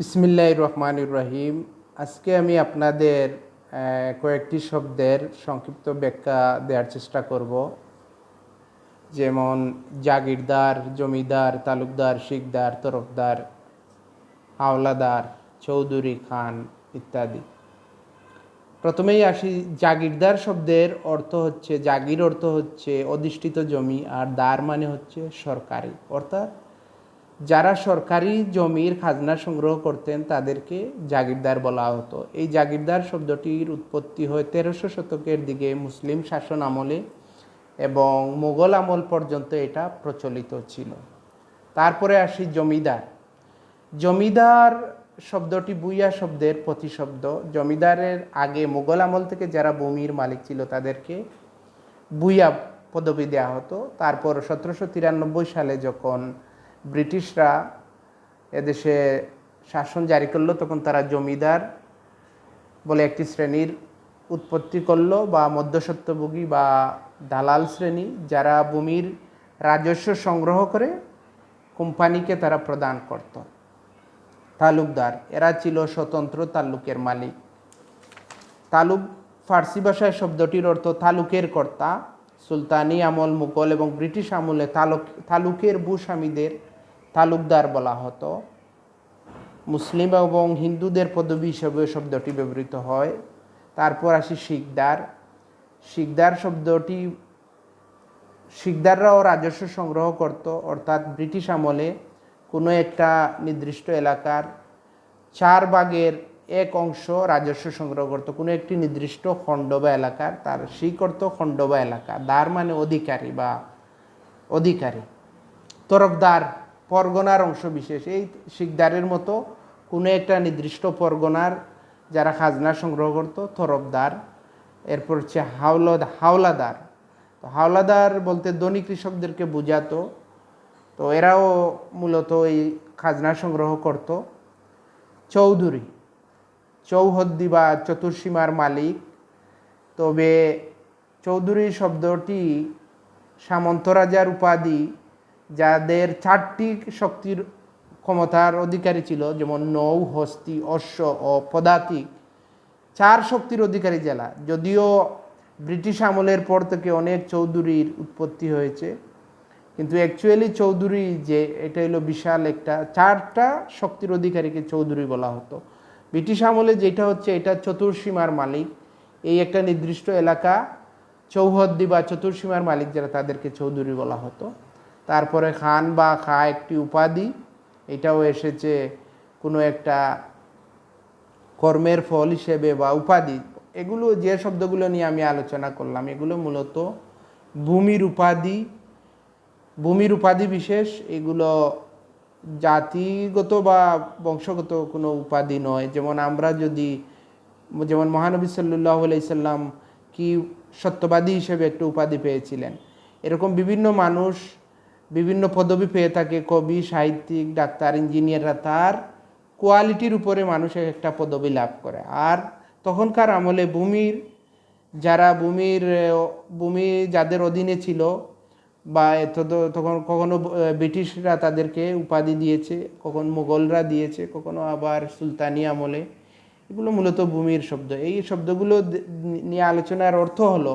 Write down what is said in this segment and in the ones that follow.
বিসমিল্লাহ রহমানুর রহিম। আজকে আমি আপনাদের কয়েকটি শব্দের সংক্ষিপ্ত ব্যাখ্যা দেওয়ার চেষ্টা করব। যেমন, জাগিরদার, জমিদার, তালুকদার, শিকদার, তরফদার, হাওলাদার, চৌধুরী খান ইত্যাদি। প্রথমেই আসি, জাগিরদার শব্দের অর্থ হচ্ছে, জাগির অর্থ হচ্ছে অধিষ্ঠিত জমি, আর দার মানে হচ্ছে সরকারি। অর্থাৎ যারা সরকারি জমির খাজনা সংগ্রহ করতেন, তাদেরকে জাগিরদার বলা হতো। এই জাগিরদার শব্দটির উৎপত্তি হয় তেরোশো শতকের দিকে মুসলিম শাসন আমলে এবং মোগল আমল পর্যন্ত এটা প্রচলিত ছিল। তারপরে আসি জমিদার। জমিদার শব্দটি বুইয়া শব্দের প্রতিশব্দ। জমিদারের আগে মোগল আমল থেকে যারা ভূমির মালিক ছিল, তাদেরকে বুইয়া পদবি দেওয়া হতো। তারপর সতেরোশো তিরানব্বই সালে যখন ব্রিটিশরা এদেশে শাসন জারি করল, তখন তারা জমিদার বলে একটি শ্রেণির উৎপত্তি করল বা মধ্যসত্ত্বভোগী বা দালাল শ্রেণি, যারা ভূমির রাজস্ব সংগ্রহ করে কোম্পানিকে তারা প্রদান করত। তালুকদার, এরা ছিল স্বতন্ত্র তালুকের মালিক। তালুক ফার্সি ভাষায় শব্দটির অর্থ তালুকের কর্তা। সুলতানি আমল মুঘল এবং ব্রিটিশ আমলে তালুক, তালুকের ভূস্বামীদের তালুকদার বলা হতো। মুসলিম এবং হিন্দুদের পদবি হিসেবে শব্দটি ব্যবহৃত হয়। তারপর আসি শিকদার। শিকদার শব্দটি শিকদাররাও রাজস্ব সংগ্রহ করত, অর্থাৎ ব্রিটিশ আমলে কোনো একটা নির্দিষ্ট এলাকার চার ভাগের এক অংশ রাজস্ব সংগ্রহ করতো। কোনো একটি নির্দিষ্ট খণ্ড বা এলাকার, তার শিক অর্থ খণ্ড বা এলাকা। দার মানে অধিকারী বা অধিকারী। তরফদার পরগনার অংশ বিশেষ। এই শিকদারের মতো কোনো একটা নির্দিষ্ট পরগনার যারা খাজনা সংগ্রহ করতো, তরফদার, এরপর হচ্ছে হাওলদ, হাওলাদার। তো হাওলাদার বলতে ধনী কৃষকদেরকে বোঝাতো। তো এরাও মূলত এই খাজনা সংগ্রহ করত। চৌধুরী, চৌহদ্দি বা চতুর্সীমার মালিক। তবে চৌধুরী শব্দটি সামন্ত রাজার উপাধি যাদের চারটি শক্তির ক্ষমতার অধিকারী ছিল, যেমন নৌ, হস্তি, অশ্ব ও পদাতিক, চার শক্তির অধিকারী জেলা। যদিও ব্রিটিশ আমলের পর থেকে অনেক চৌধুরীর উৎপত্তি হয়েছে, কিন্তু অ্যাকচুয়ালি চৌধুরী যে, এটা হলো বিশাল একটা, চারটা শক্তির অধিকারীকে চৌধুরী বলা হতো। ব্রিটিশ আমলে যেটা হচ্ছে, এটা চতুর্সীমার মালিক। এই একটা নির্দিষ্ট এলাকা, চৌহদ্দি বা চতুর্সীমার মালিক যারা, তাদেরকে চৌধুরী বলা হতো। তারপরে খান বা খা একটি উপাধি, এটাও এসেছে কোনো একটা কর্মের ফল হিসেবে বা উপাধি। এগুলো যে শব্দগুলো নিয়ে আমি আলোচনা করলাম, এগুলো মূলত ভূমির উপাধি ভূমির উপাধি বিশেষ, এগুলো জাতিগত বা বংশগত কোনো উপাধি নয়। যেমন আমরা যদি, যেমন মহানবী সাল্লাহ আলাইসাল্লাম কি সত্যবাদী হিসেবে একটা উপাধি পেয়েছিলেন। এরকম বিভিন্ন মানুষ বিভিন্ন পদবি পেয়ে থাকে, কবি, সাহিত্যিক, ডাক্তার, ইঞ্জিনিয়াররা তার কোয়ালিটির উপরে মানুষ একটা পদবি লাভ করে। আর তখনকার আমলে ভূমির, যারা ভূমির, ভূমি যাদের অধীনে ছিল বা তখন কখনো ব্রিটিশরা তাদেরকে উপাধি দিয়েছে, কখন মোগলরা দিয়েছে, কখনো আবার সুলতানি আমলে। এগুলো মূলত ভূমির শব্দ। এই শব্দগুলো নিয়ে আলোচনার অর্থ হলো,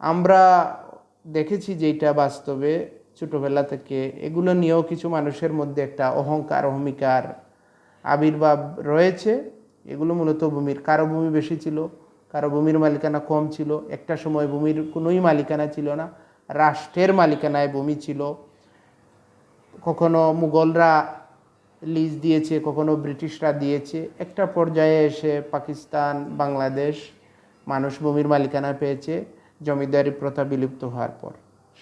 আমরা দেখেছি যে এটা বাস্তবে ছোটোবেলা থেকে, এগুলো নিয়েও কিছু মানুষের মধ্যে একটা অহংকার, অহমিকার আবির্ভাব রয়েছে। এগুলো মূলত ভূমির, কারও ভূমি বেশি ছিল, কারও ভূমির মালিকানা কম ছিল। একটা সময় ভূমির কোনোই মালিকানা ছিল না, রাষ্ট্রের মালিকানায় ভূমি ছিল। কখনো মুঘলরা লিজ দিয়েছে, কখনো ব্রিটিশরা দিয়েছে। একটা পর্যায়ে এসে পাকিস্তান, বাংলাদেশ মানুষ ভূমির মালিকানা পেয়েছে, জমিদারি প্রথা বিলুপ্ত হওয়ার পর।